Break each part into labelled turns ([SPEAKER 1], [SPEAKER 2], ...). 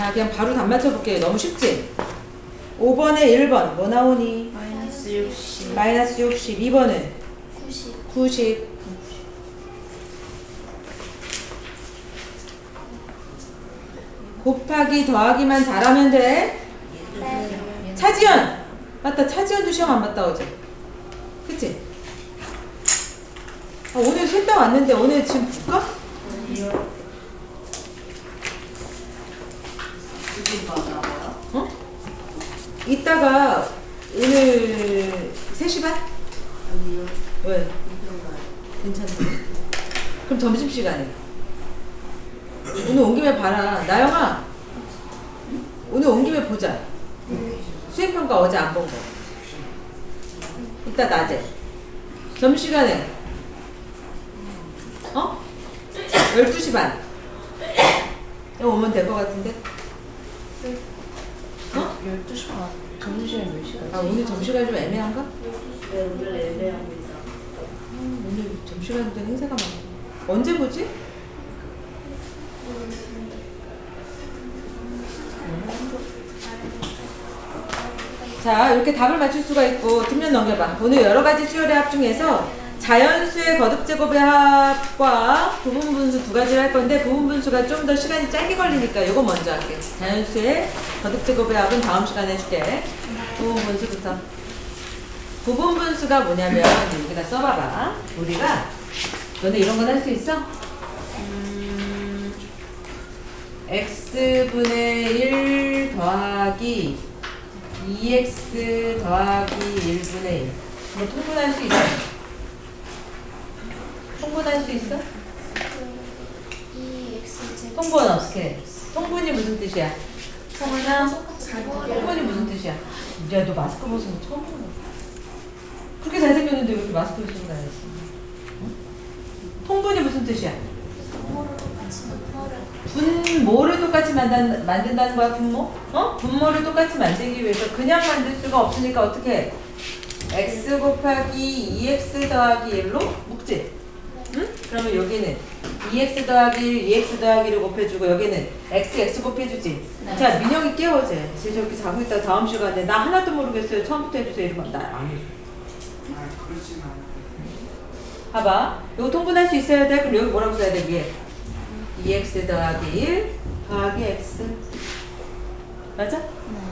[SPEAKER 1] 자, 그냥 바로 답 맞춰볼게요. 너무 쉽지? 5번에 1번 뭐 나오니?
[SPEAKER 2] 마이너스 60
[SPEAKER 1] 마이너스 60. 2번은
[SPEAKER 2] 90
[SPEAKER 1] 90. 곱하기 더하기만 잘하면 돼.
[SPEAKER 2] 네
[SPEAKER 1] 차지연! 맞다. 차지연도 시험 안 봤다 어제. 그치? 아, 오늘 셋 다 왔는데 오늘 지금 볼까?
[SPEAKER 2] 받아봐요
[SPEAKER 1] 어? 이따가 오늘 3시 반?
[SPEAKER 2] 아니요
[SPEAKER 1] 왜? 괜찮네. 그럼 점심시간에. 오늘 온 김에 봐라. 나영아. 오늘 온 김에 보자. 수행평가 어제 안 본 거. 이따 낮에. 점심시간에. 어? 12시 반. 여기 오면 될 것 같은데? 어?
[SPEAKER 2] 12시 반 점심시간 몇 시간?
[SPEAKER 1] 아, 오늘 점심시간 좀 애매한가?
[SPEAKER 2] 네 오늘 애매합니다
[SPEAKER 1] 음, 오늘 점심시간부터 행사가 많아. 언제 보지? 자, 이렇게 답을 맞출 수가 있고 뒷면 넘겨봐. 오늘 여러 가지 수열의 합 중에서 자연수의 거듭 제곱의 합과 부분 분수 두 가지를 할 건데 부분 분수가 좀 더 시간이 짧게 걸리니까 이거 먼저 할게. 자연수의 거듭 제곱의 합은 다음 시간에 해줄게. 부분 분수부터. 부분 분수가 뭐냐면 우리가 써봐봐. 우리가 너네 이런 건 할 수 있어? 음, x분의 1 더하기 2x 더하기 1분의 1. 뭐 통분할 수 있어? 통분할 수 있어? 통분 어떻게? 해? 통분이 무슨 뜻이야? 성은아, 통분이 무슨 뜻이야? 야, 너 마스크 벗은 거 처음 보는 거야. 그렇게 잘생겼는데 왜 이렇게 마스크를 쓰고 다녔어? 응? 통분이 무슨 뜻이야?
[SPEAKER 3] 분모를 똑같이 분모를
[SPEAKER 1] 분모를 똑같이 만든, 만든다는 거야, 분모? 어? 분모를 똑같이 만들기 위해서 그냥 만들 수가 없으니까 어떻게 해? x 곱하기 2x 더하기 1로 묶지? 응? 그러면 여기는 2x 더하기 1, 2x 더하기 1을 곱해주고 여기는 x, x 곱해주지?
[SPEAKER 2] 네.
[SPEAKER 1] 자, 민영이 깨워제. 쟤 저렇게 자고 있다가 다음 시간에 나 하나도 모르겠어요. 처음부터 해주세요. 이러면 해줘.
[SPEAKER 4] 아, 않아요.
[SPEAKER 1] 봐봐. 이거 통분할 수 있어야 돼. 그럼 여기 뭐라고 써야 돼? 위에. 2x 더하기 1 더하기 x. 맞아? 응?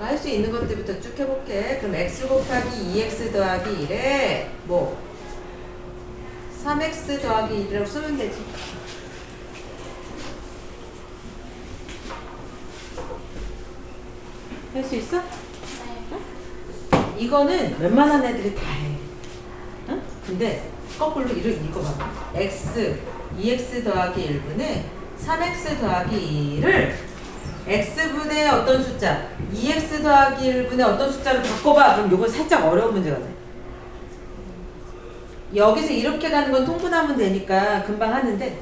[SPEAKER 1] 할 수 있는 것들부터 쭉 해볼게. 그럼 x 곱하기 2x 더하기 1에 뭐 3x 더하기 1이라고 쓰면 되지. 할 수 있어? 이거는 웬만한 애들이 다 해. 응? 근데 거꾸로 이렇게 읽어봐. x, 2x 더하기 1분의 3x 더하기 2를 x분의 어떤 숫자, 2x 더하기 1분의 어떤 숫자로 바꿔봐. 그럼 이건 살짝 어려운 문제가 돼. 여기서 이렇게 가는 건 통분하면 되니까 금방 하는데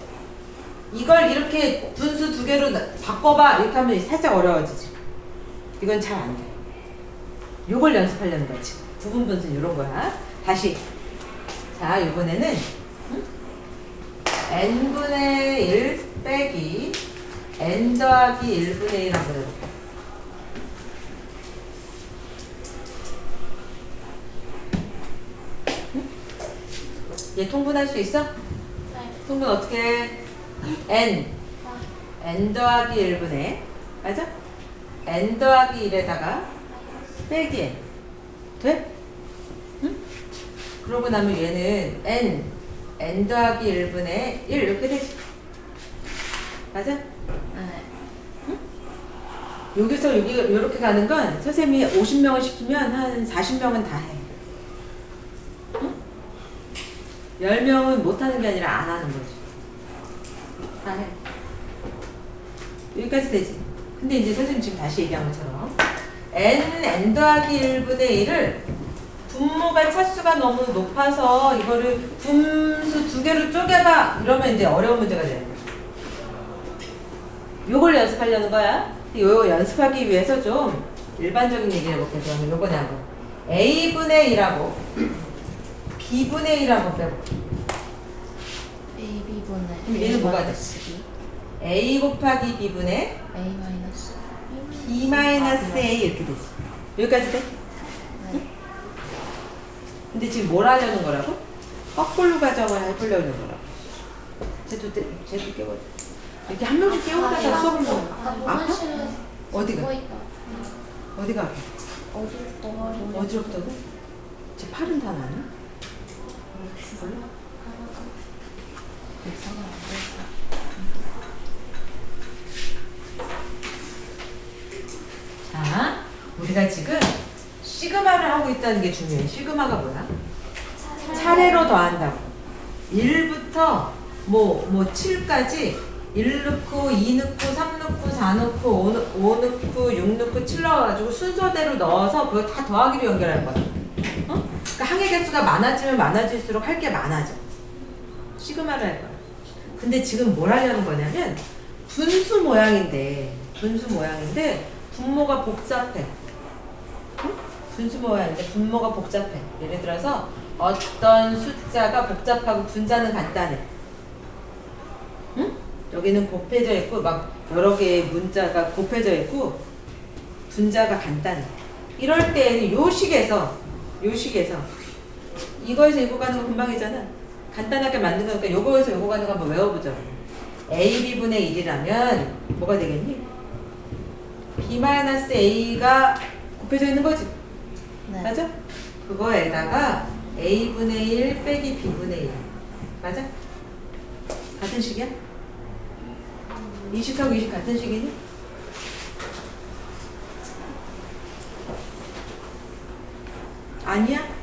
[SPEAKER 1] 이걸 이렇게 분수 두 개로 나- 바꿔봐. 이렇게 하면 살짝 어려워지지. 이건 잘 안 돼. 요걸 연습하려는 거지. 부분 분수는 이런 거야. 다시. 자, 이번에는 응? n분의 1 빼기 n 더하기 1분의 1 한번 해볼게. 응? 얘 통분할 수 있어?
[SPEAKER 3] 네.
[SPEAKER 1] 통분 어떻게 해? n n 더하기 1분의 맞아? n 더하기 1에다가 빼기 n 돼? 응? 그러고 나면 얘는 n n 더하기 1분의 1 이렇게 되지 맞아?
[SPEAKER 2] 네
[SPEAKER 1] 여기서 여기 이렇게 가는 건 선생님이 50명을 시키면 한 40명은 다 해. 응? 10명은 못 하는 게 아니라 안 하는 거지. 다 해. 여기까지 되지. 근데 이제 선생님 지금 다시 얘기한 것처럼 n, n 더하기 1분의 1을 분모가 차수가 너무 높아서 이거를 분수 두 개로 쪼개봐 이러면 이제 어려운 문제가 되는 거죠. 요걸 연습하려는 거야. 요거 연습하기 위해서 좀 일반적인 얘기를 해볼게 그러면 요번에 한번 a분의 1하고 b분의 1 한번 빼볼게
[SPEAKER 2] A B분의
[SPEAKER 1] 그럼 얘는 뭐가 돼?
[SPEAKER 2] B
[SPEAKER 1] a 곱하기 b분의
[SPEAKER 2] A 마이너스
[SPEAKER 1] b 마이너스 a 이렇게 되지 여기까지 돼?
[SPEAKER 2] 네.
[SPEAKER 1] 근데 지금 뭘 하려는 거라고? 거꾸로 가져가야 해보려는 거라고 쟤도 때- 쟤도 깨워 이렇게 한 명씩 깨우다가 수업을 뭐 아파? 어디가? 어디가 아파?
[SPEAKER 3] 어지럽다고
[SPEAKER 1] 어지럽다고? 쟤 팔은 다 나냐? 몰라?
[SPEAKER 2] 돼서
[SPEAKER 1] 자, 우리가 지금 시그마를 하고 있다는 게 중요해. 시그마가 뭐야? 차례로 더한다고. 1부터 뭐, 뭐 7까지 1 넣고 2 넣고 3 넣고 4 넣고 5, 넣- 5 넣고 6 넣고 7 넣어가지고 순서대로 넣어서 그걸 다 더하기로 연결할 거야. 어? 그러니까 항의 개수가 많아지면 많아질수록 할 게 많아져. 시그마를 할 거야. 근데 지금 뭘 하려는 거냐면 분수 모양인데 분수 모양인데 분모가 복잡해. 응? 분수 모양인데 분모가 복잡해. 예를 들어서 어떤 숫자가 복잡하고 분자는 간단해. 응? 여기는 곱해져 있고 막 여러 개의 문자가 곱해져 있고 분자가 간단해. 이럴 때는 요 식에서 요 식에서 이거에서 이거 가는 거 금방이잖아. 간단하게 만든 거니까 요거에서 요거 가는 거 한번 외워보자. a b분의 1이라면 뭐가 되겠니? b-a가 곱해져 있는 거지.
[SPEAKER 2] 네.
[SPEAKER 1] 맞아? 그거에다가 a분의 1 빼기 b분의 1 맞아? 같은 식이야? 이 식하고 이식 같은 식이니? 아니야?